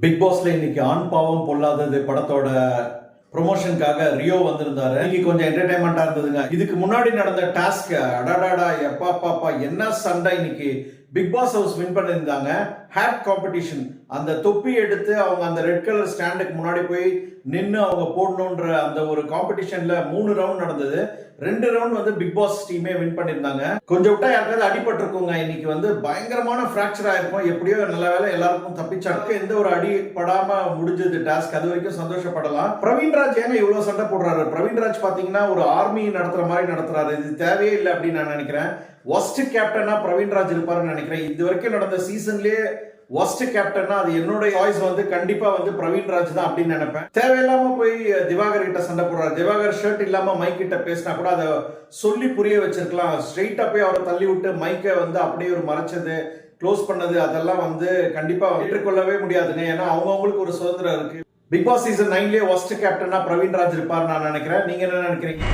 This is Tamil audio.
பிக் பாஸ்ல இன்னைக்கு ஆண் பாவம் பொல்லாதது படத்தோட ப்ரொமோஷனுக்காக ரியோ வந்திருந்தாரு. இன்னைக்கு கொஞ்சம் என்டர்டைன்மெண்டா இருந்ததுங்க. இதுக்கு முன்னாடி நடந்த டாஸ்க் அடாடாடா எப்பா பாப்பா என்ன சண்டை இன்னைக்கு? பிக் பாஸ் ஹவுஸ் வின் பண்ணியிருந்தாங்க. ஹேட் காம்படிஷன் அந்த தொப்பி எடுத்து அவங்க அந்த ரெட் கலர் ஸ்டாண்டுக்கு முன்னாடி போய் நின்று அவங்க போடணுன்ற அந்த ஒரு காம்படிஷன்ல மூணு ரவுண்ட் நடந்தது. ரெண்டு ரவுண்ட் வந்து பிக் பாஸ் டீமே வின் பண்ணியிருந்தாங்க. கொஞ்சம் விட்டா யாருக்காவது அடிபட்டிருக்குங்க. இன்னைக்கு வந்து பயங்கரமான ஃப்ராக்சர் ஆயிருக்கும். எப்படியோ நல்ல வேலை எல்லாருக்கும் தப்பிச்சாருக்கு எந்த ஒரு அடி படாம முடிஞ்சது டாஸ்க் அது வரைக்கும் சந்தோஷப்படலாம். பிரவீன்ராஜ் ஏங்க இவ்வளவு சண்டை போடுறாரு? பிரவீன்ராஜ் பாத்தீங்கன்னா ஒரு ஆர்மி நடத்துற மாதிரி நடத்துறாரு. இது தேவையே இல்லை அப்படின்னு நான் நினைக்கிறேன். ஒஸ்ட் கேப்டனா பிரவீன்ராஜ் இருப்பாருன்னு நினைக்கிறேன். இது வரைக்கும் நடந்த சீசன்லயே ஒஸ்ட் கேப்டன்னா அது என்னோட வாய்ஸ் வந்து கண்டிப்பா வந்து பிரவீன் ராஜ் தான் அப்படின்னு நினைப்பேன். தேவையில்லாம போய் திவாகர் கிட்ட சண்டை போடுறாரு. திவாகர் ஷர்ட் இல்லாம மைக் கிட்ட பேசினா கூட அதை சொல்லி புரிய வச்சிருக்கலாம். ஸ்ட்ரெயிட்டா போய் அவரை தள்ளி விட்டு மைக்கை வந்து அப்படியே ஒரு மறைச்சது க்ளோஸ் பண்ணது அதெல்லாம் வந்து கண்டிப்பா ஏற்றுக்கொள்ளவே முடியாதுங்க. ஏன்னா அவங்கவுங்களுக்கு ஒரு சுதந்திரம் இருக்கு. பிக் பாஸ் சீசன் நைன்லேயே ஒஸ்ட் கேப்டனா பிரவீன்ராஜ் இருப்பார் நான் நினைக்கிறேன். நீங்க என்ன நினைக்கிறீங்க?